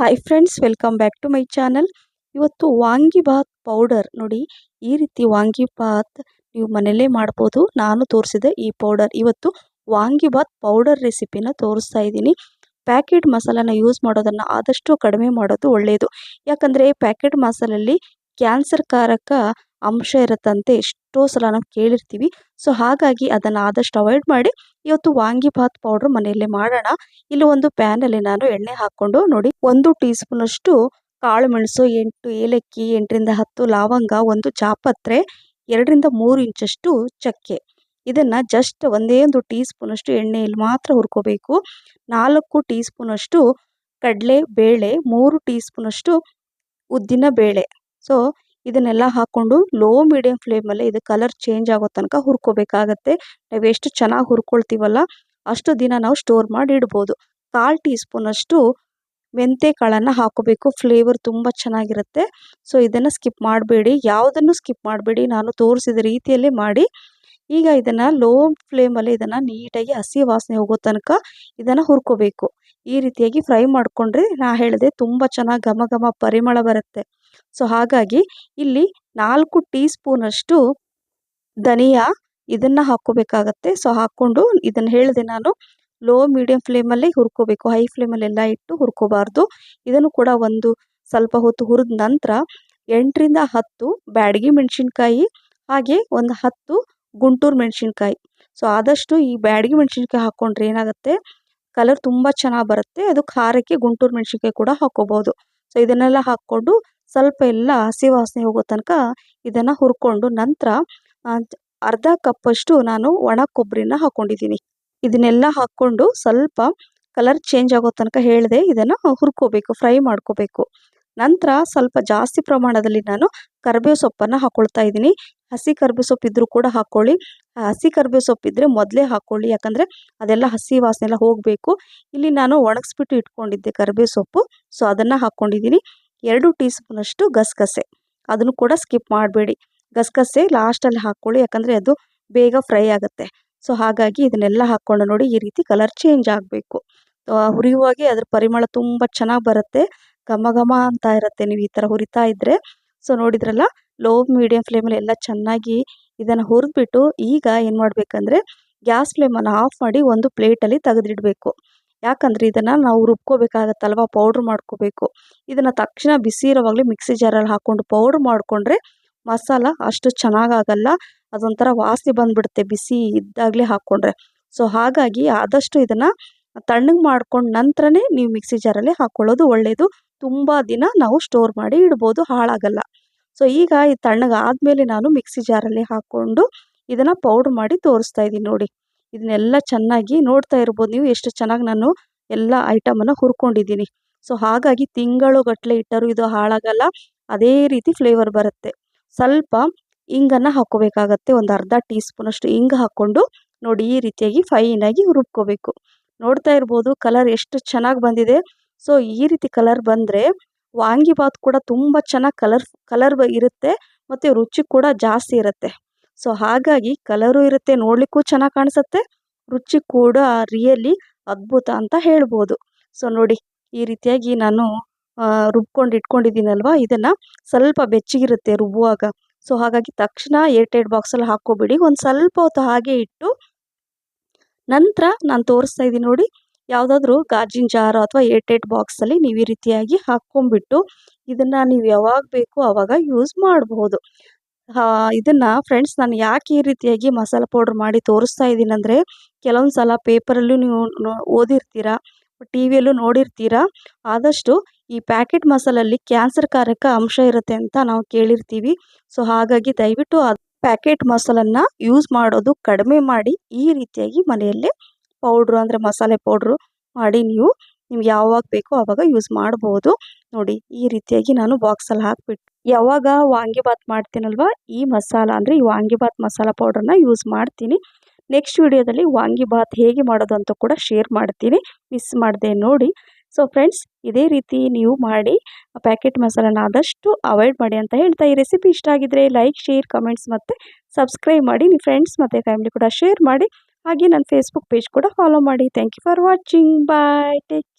Hi friends welcome back to my channel ಇವತ್ತು vangibath powder ನೋಡಿ, ಈ ರೀತಿ ವಾಂಗಿಭಾತ್ ನೀವು ಮನೆಯಲ್ಲೇ ಮಾಡ್ಬೋದು. ನಾನು ತೋರಿಸಿದೆ ಈ ಪೌಡರ್ ಇವತ್ತು ವಾಂಗಿಭಾತ್ ಪೌಡರ್ ರೆಸಿಪಿನ ತೋರಿಸ್ತಾ ಇದ್ದೀನಿ. ಪ್ಯಾಕೆಟ್ ಮಸಾಲಾನ ಯೂಸ್ ಮಾಡೋದನ್ನು ಆದಷ್ಟು ಕಡಿಮೆ ಮಾಡೋದು ಒಳ್ಳೆಯದು ಯಾಕಂದರೆ ಪ್ಯಾಕೆಟ್ ಮಸಾಲಲ್ಲಿ ಕ್ಯಾನ್ಸರ್ ಕಾರಕ ಅಂಶ ಇರುತ್ತಂತೆ ಎಷ್ಟೋ ಸಲ ನಾವು ಕೇಳಿರ್ತೀವಿ. ಸೊ ಹಾಗಾಗಿ ಅದನ್ನು ಆದಷ್ಟು ಅವಾಯ್ಡ್ ಮಾಡಿ ಇವತ್ತು ವಾಂಗಿಭಾತ್ ಪೌಡ್ರ್ ಮನೆಯಲ್ಲೇ ಮಾಡೋಣ. ಇಲ್ಲಿ ಒಂದು ಪ್ಯಾನಲ್ಲಿ ನಾನು ಎಣ್ಣೆ ಹಾಕ್ಕೊಂಡು ನೋಡಿ, ಒಂದು ಟೀ ಸ್ಪೂನಷ್ಟು ಕಾಳು ಮೆಣಸು ಎಂಟು ಏಲಕ್ಕಿ, ಎಂಟರಿಂದ ಹತ್ತು ಲವಂಗ, ಒಂದು ಜಾಪತ್ರೆ ಎರಡರಿಂದ ಮೂರು ಇಂಚಷ್ಟು ಚಕ್ಕೆ. ಇದನ್ನು ಜಸ್ಟ್ ಒಂದೇ ಒಂದು ಟೀ ಸ್ಪೂನಷ್ಟು ಎಣ್ಣೆಯಲ್ಲಿ ಮಾತ್ರ ಹುರ್ಕೋಬೇಕು. ನಾಲ್ಕು ಟೀ ಸ್ಪೂನಷ್ಟು ಕಡಲೆ, ಬೇಳೆ, ಮೂರು ಟೀ ಸ್ಪೂನಷ್ಟು ಉದ್ದಿನ ಬೇಳೆ. ಸೊ ಇದನ್ನೆಲ್ಲ ಹಾಕ್ಕೊಂಡು ಲೋ ಮೀಡಿಯಂ ಫ್ಲೇಮಲ್ಲಿ ಇದು ಕಲರ್ ಚೇಂಜ್ ಆಗೋ ತನಕ ಹುರ್ಕೋಬೇಕಾಗತ್ತೆ. ನಾವು ಎಷ್ಟು ಚೆನ್ನಾಗಿ ಹುರ್ಕೊಳ್ತೀವಲ್ಲ, ಅಷ್ಟು ದಿನ ನಾವು ಸ್ಟೋರ್ ಮಾಡಿ ಇಡ್ಬೋದು. ಕಾಲು ಟೀ ಸ್ಪೂನಷ್ಟು ಮೆಂತೆ ಕಾಳನ್ನು ಹಾಕೋಬೇಕು ಫ್ಲೇವರ್ ತುಂಬ ಚೆನ್ನಾಗಿರುತ್ತೆ. ಸೊ ಇದನ್ನು ಸ್ಕಿಪ್ ಮಾಡಬೇಡಿ. ಯಾವುದನ್ನು ಸ್ಕಿಪ್ ಮಾಡಬೇಡಿ ನಾನು ತೋರಿಸಿದ ರೀತಿಯಲ್ಲೇ ಮಾಡಿ. ಈಗ ಇದನ್ನು ಲೋ ಫ್ಲೇಮಲ್ಲಿ ಇದನ್ನು ನೀಟಾಗಿ ಹಸಿ ವಾಸನೆ ಹೋಗೋ ತನಕ ಇದನ್ನು ಹುರ್ಕೋಬೇಕು. ಈ ರೀತಿಯಾಗಿ ಫ್ರೈ ಮಾಡಿಕೊಂಡ್ರೆ ನಾ ಹೇಳಿದೆ ತುಂಬ ಚೆನ್ನಾಗಿ ಘಮ ಘಮ ಪರಿಮಳ ಬರುತ್ತೆ. ಸೊ, ಹಾಗಾಗಿ ಇಲ್ಲಿ ನಾಲ್ಕು ಟೀ ಸ್ಪೂನಷ್ಟು ಧನಿಯಾ ಇದನ್ನು ಹಾಕ್ಕೋಬೇಕಾಗತ್ತೆ. ಸೊ, ಹಾಕ್ಕೊಂಡು ಇದನ್ನು ಹೇಳಿದೆ ನಾನು ಲೋ, ಮೀಡಿಯಂ ಫ್ಲೇಮಲ್ಲಿ ಹುರ್ಕೋಬೇಕು. ಹೈ ಫ್ಲೇಮಲ್ಲೆಲ್ಲ ಇಟ್ಟು ಹುರ್ಕೋಬಾರ್ದು. ಇದನ್ನು ಕೂಡ ಒಂದು ಸ್ವಲ್ಪ ಹೊತ್ತು ಹುರಿದ ನಂತರ ಎಂಟರಿಂದ ಹತ್ತು ಬ್ಯಾಡಗಿ ಮೆಣಸಿನ್ಕಾಯಿ, ಹಾಗೆ ಒಂದು ಹತ್ತು ಗುಂಟೂರು ಮೆಣಸಿನ್ಕಾಯಿ. ಸೊ, ಆದಷ್ಟು ಈ ಬ್ಯಾಡಗಿ ಮೆಣಸಿನ್ಕಾಯಿ ಹಾಕ್ಕೊಂಡ್ರೆ ಏನಾಗುತ್ತೆ? ಕಲರ್ ತುಂಬ ಚೆನ್ನಾಗಿ ಬರುತ್ತೆ. ಅದು ಖಾರಕ್ಕೆ ಗುಂಟೂರು ಮೆಣಸಿನ್ಕಾಯಿ ಕೂಡ ಹಾಕ್ಕೋಬೋದು. ಸೊ ಇದನ್ನೆಲ್ಲ ಹಾಕ್ಕೊಂಡು ಸ್ವಲ್ಪ ಎಲ್ಲ ಹಸಿ ವಾಸನೆ ಹೋಗೋ ತನಕ ಇದನ್ನು ಹುರ್ಕೊಂಡು ನಂತರ ಅರ್ಧ ಕಪ್ಪಷ್ಟು ನಾನು ಒಣ ಕೊಬ್ಬರಿನ ಹಾಕ್ಕೊಂಡಿದ್ದೀನಿ ಇದನ್ನೆಲ್ಲ ಹಾಕ್ಕೊಂಡು ಸ್ವಲ್ಪ ಕಲರ್ ಚೇಂಜ್ ಆಗೋ ತನಕ ಹೇಳಿದೆ ಇದನ್ನು ಹುರ್ಕೋಬೇಕು ಫ್ರೈ ಮಾಡ್ಕೋಬೇಕು. ನಂತರ ಸ್ವಲ್ಪ ಜಾಸ್ತಿ ಪ್ರಮಾಣದಲ್ಲಿ ನಾನು ಕರಿಬೇವು ಸೊಪ್ಪನ್ನು ಹಾಕ್ಕೊಳ್ತಾ ಇದ್ದೀನಿ. ಹಸಿ ಕರಿಬೇವು ಸೊಪ್ಪು ಇದ್ದರೂ ಕೂಡ ಹಾಕ್ಕೊಳ್ಳಿ ಹಸಿ ಕರಿಬೇವು ಸೊಪ್ಪು ಇದ್ದರೆ ಮೊದಲೇ ಹಾಕ್ಕೊಳ್ಳಿ ಯಾಕಂದರೆ ಅದೆಲ್ಲ ಹಸಿ ವಾಸನೆ ಎಲ್ಲ ಹೋಗಬೇಕು. ಇಲ್ಲಿ ನಾನು ಒಣಗಿಸ್ಬಿಟ್ಟು ಇಟ್ಕೊಂಡಿದ್ದೆ ಕರಿಬೇವು ಸೊಪ್ಪು. ಸೊ, ಅದನ್ನು ಹಾಕ್ಕೊಂಡಿದ್ದೀನಿ ಎರಡು ಟೀ ಸ್ಪೂನಷ್ಟು ಗಸಗಸೆ. ಅದನ್ನು ಕೂಡ ಸ್ಕಿಪ್ ಮಾಡಬೇಡಿ. ಗಸಗಸೆ ಲಾಸ್ಟಲ್ಲಿ ಹಾಕ್ಕೊಳ್ಳಿ ಯಾಕಂದರೆ ಅದು ಬೇಗ ಫ್ರೈ ಆಗುತ್ತೆ. ಸೊ, ಹಾಗಾಗಿ ಇದನ್ನೆಲ್ಲ ಹಾಕ್ಕೊಂಡು ನೋಡಿ ಈ ರೀತಿ ಕಲರ್ ಚೇಂಜ್ ಆಗಬೇಕು. ಹುರಿಯುವಾಗೆ ಅದ್ರ ಪರಿಮಳ ತುಂಬ ಚೆನ್ನಾಗಿ ಬರುತ್ತೆ. ಘಮ ಘಮ ಅಂತ ಇರುತ್ತೆ ನೀವು ಈ ಥರ ಹುರಿತಾ ಇದ್ದರೆ ಸೊ ನೋಡಿದ್ರಲ್ಲ ಲೋ ಮೀಡಿಯಂ ಫ್ಲೇಮಲ್ಲಿ ಎಲ್ಲ ಚೆನ್ನಾಗಿ ಇದನ್ನು ಹುರಿದ್ಬಿಟ್ಟು ಈಗ ಏನು ಮಾಡಬೇಕಂದ್ರೆ ಗ್ಯಾಸ್ ಫ್ಲೇಮನ್ನು ಆಫ್ ಮಾಡಿ ಒಂದು ಪ್ಲೇಟಲ್ಲಿ ತೆಗೆದಿಡಬೇಕು. ಯಾಕಂದರೆ ಇದನ್ನು ನಾವು ರುಬ್ಕೋಬೇಕಾಗತ್ತಲ್ವ ಪೌಡ್ರ್ ಮಾಡ್ಕೋಬೇಕು. ಇದನ್ನು ತಕ್ಷಣ ಬಿಸಿ ಇರೋವಾಗಲೇ ಮಿಕ್ಸಿ ಜಾರಲ್ಲಿ ಹಾಕ್ಕೊಂಡು ಪೌಡ್ರ್ ಮಾಡಿಕೊಂಡ್ರೆ ಮಸಾಲ ಅಷ್ಟು ಚೆನ್ನಾಗಾಗಲ್ಲ, ಅದೊಂಥರ ವಾಸನೆ ಬಂದುಬಿಡುತ್ತೆ ಬಿಸಿ ಇದ್ದಾಗಲೇ ಹಾಕ್ಕೊಂಡ್ರೆ ಸೊ ಹಾಗಾಗಿ ಆದಷ್ಟು ಇದನ್ನು ತಣ್ಣಗೆ ಮಾಡ್ಕೊಂಡು ನಂತರನೇ ನೀವು ಮಿಕ್ಸಿ ಜಾರಲ್ಲಿ ಹಾಕ್ಕೊಳ್ಳೋದು ಒಳ್ಳೆಯದು ತುಂಬ ದಿನ ನಾವು ಸ್ಟೋರ್ ಮಾಡಿ ಇಡ್ಬೋದು, ಹಾಳಾಗಲ್ಲ. ಸೊ ಈಗ ಈ ತಣ್ಣಗೆ ಆದಮೇಲೆ ನಾನು ಮಿಕ್ಸಿ ಜಾರಲ್ಲಿ ಹಾಕ್ಕೊಂಡು ಇದನ್ನು ಪೌಡ್ರ್ ಮಾಡಿ ತೋರಿಸ್ತಾ ಇದ್ದೀನಿ ನೋಡಿ. ಇದನ್ನೆಲ್ಲ ಚೆನ್ನಾಗಿ ನೋಡ್ತಾ ಇರ್ಬೋದು ನೀವು, ಎಷ್ಟು ಚೆನ್ನಾಗಿ ನಾನು ಎಲ್ಲ ಐಟಮನ್ನು ಹುರ್ಕೊಂಡಿದ್ದೀನಿ. ಸೊ ಹಾಗಾಗಿ ತಿಂಗಳುಗಟ್ಟಲೆ ಇಟ್ಟರೂ ಇದು ಹಾಳಾಗಲ್ಲ, ಅದೇ ರೀತಿ ಫ್ಲೇವರ್ ಬರುತ್ತೆ. ಸ್ವಲ್ಪ ಇಂಗನ್ನು ಹಾಕ್ಕೋಬೇಕಾಗತ್ತೆ, ಒಂದು ಅರ್ಧ ಟೀ ಸ್ಪೂನಷ್ಟು ಇಂಗು ಹಾಕ್ಕೊಂಡು ನೋಡಿ ಈ ರೀತಿಯಾಗಿ ಫೈನಾಗಿ ರುಬ್ಕೋಬೇಕು. ನೋಡ್ತಾ ಇರ್ಬೋದು ಕಲರ್ ಎಷ್ಟು ಚೆನ್ನಾಗಿ ಬಂದಿದೆ. ಸೊ ಈ ರೀತಿ ಕಲರ್ ಬಂದರೆ ವಾಂಗಿಬಾತ್ ಕೂಡ ತುಂಬ ಚೆನ್ನಾಗಿ ಕಲರ್ ಕಲರ್ ಇರುತ್ತೆ ಮತ್ತು ರುಚಿ ಕೂಡ ಜಾಸ್ತಿ ಇರುತ್ತೆ. ಸೊ ಹಾಗಾಗಿ ಕಲರು ಇರುತ್ತೆ, ನೋಡಲಿಕ್ಕೂ ಚೆನ್ನಾಗಿ ಕಾಣಿಸುತ್ತೆ, ರುಚಿ ಕೂಡ ರಿಯಲಿ ಅದ್ಭುತ ಅಂತ ಹೇಳ್ಬೋದು. ಸೊ ನೋಡಿ ಈ ರೀತಿಯಾಗಿ ನಾನು ರುಬ್ಕೊಂಡು ಇಟ್ಕೊಂಡಿದ್ದೀನಲ್ವ? ಇದನ್ನು ಸ್ವಲ್ಪ ಬೆಚ್ಚಗಿರುತ್ತೆ ರುಬ್ಬುವಾಗ. ಸೊ ಹಾಗಾಗಿ ತಕ್ಷಣ ಏರ್ಟೈಟ್ ಬಾಕ್ಸಲ್ಲಿ ಹಾಕ್ಕೋಬಿಡಿ. ಒಂದು ಸ್ವಲ್ಪ ಹೊತ್ತು ಹಾಗೆ ಇಟ್ಟು ನಂತರ ನಾನು ತೋರಿಸ್ತಾ ಇದ್ದೀನಿ ನೋಡಿ. ಯಾವುದಾದ್ರೂ ಗಾಜಿನ ಜಾರು ಅಥವಾ ಏರ್ಟೈಟ್ ಬಾಕ್ಸಲ್ಲಿ ನೀವು ಈ ರೀತಿಯಾಗಿ ಹಾಕ್ಕೊಂಬಿಟ್ಟು ಇದನ್ನು ನೀವು ಯಾವಾಗ ಬೇಕು ಆವಾಗ ಯೂಸ್ ಮಾಡಬಹುದು ಇದನ್ನು ಫ್ರೆಂಡ್ಸ್ ನಾನು ಯಾಕೆ ಈ ರೀತಿಯಾಗಿ ಮಸಾಲೆ ಪೌಡ್ರ್ ಮಾಡಿ ತೋರಿಸ್ತಾ ಇದ್ದೀನಿ ಅಂದರೆ ಕೆಲವೊಂದು ಸಲ ಪೇಪರಲ್ಲೂ ನೀವು ಓದಿರ್ತೀರಾ ಟಿ ವಿಯಲ್ಲೂ ನೋಡಿರ್ತೀರಾ, ಆದಷ್ಟು ಈ ಪ್ಯಾಕೆಟ್ ಮಸಾಲಲ್ಲಿ ಕ್ಯಾನ್ಸರ್ ಕಾರಕ ಅಂಶ ಇರುತ್ತೆ ಅಂತ ನಾವು ಕೇಳಿರ್ತೀವಿ. ಸೊ ಹಾಗಾಗಿ ದಯವಿಟ್ಟು ಆ ಪ್ಯಾಕೆಟ್ ಮಸಾಲನ್ನು ಯೂಸ್ ಮಾಡೋದು ಕಡಿಮೆ ಮಾಡಿ ಈ ರೀತಿಯಾಗಿ ಮನೆಯಲ್ಲೇ ಪೌಡ್ರು ಅಂದರೆ ಮಸಾಲೆ ಪೌಡ್ರು ಮಾಡಿ ನೀವು ನಿಮ್ಗೆ ಯಾವಾಗ ಬೇಕೋ ಆವಾಗ ಯೂಸ್ ಮಾಡ್ಬೋದು. ನೋಡಿ, ಈ ರೀತಿಯಾಗಿ ನಾನು ಬಾಕ್ಸಲ್ಲಿ ಹಾಕಿಬಿಟ್ಟು ಯಾವಾಗ ವಾಂಗಿಬಾತ್ ಮಾಡ್ತೀನಲ್ವ? ಈ ಮಸಾಲ ಅಂದರೆ ಈ ವಾಂಗಿಭಾತ್ ಮಸಾಲ ಪೌಡ್ರನ್ನ ಯೂಸ್ ಮಾಡ್ತೀನಿ. ನೆಕ್ಸ್ಟ್ ವಿಡಿಯೋದಲ್ಲಿ ವಾಂಗಿಬಾತ್ ಹೇಗೆ ಮಾಡೋದು ಅಂತ ಕೂಡ ಶೇರ್ ಮಾಡ್ತೀನಿ. ಮಿಸ್ ಮಾಡಿದೆ ನೋಡಿ. ಸೊ ಫ್ರೆಂಡ್ಸ್ ಇದೇ ರೀತಿ ನೀವು ಮಾಡಿ ಪ್ಯಾಕೆಟ್ ಮಸಾಲನ ಆದಷ್ಟು ಅವಾಯ್ಡ್ ಮಾಡಿ ಅಂತ ಹೇಳ್ತಾ ಈ ರೆಸಿಪಿ ಇಷ್ಟ ಆಗಿದ್ರೆ ಲೈಕ್ ಶೇರ್ ಕಮೆಂಟ್ಸ್ ಮತ್ತು ಸಬ್ಸ್ಕ್ರೈಬ್ ಮಾಡಿ. ನಿಮ್ಮ ಫ್ರೆಂಡ್ಸ್ ಮತ್ತು ಫ್ಯಾಮಿಲಿ ಕೂಡ ಶೇರ್ ಮಾಡಿ. ಹಾಗೆ ನನ್ನ ಫೇಸ್ಬುಕ್ ಪೇಜ್ ಕೂಡ ಫಾಲೋ ಮಾಡಿ. Thank you for watching bye take care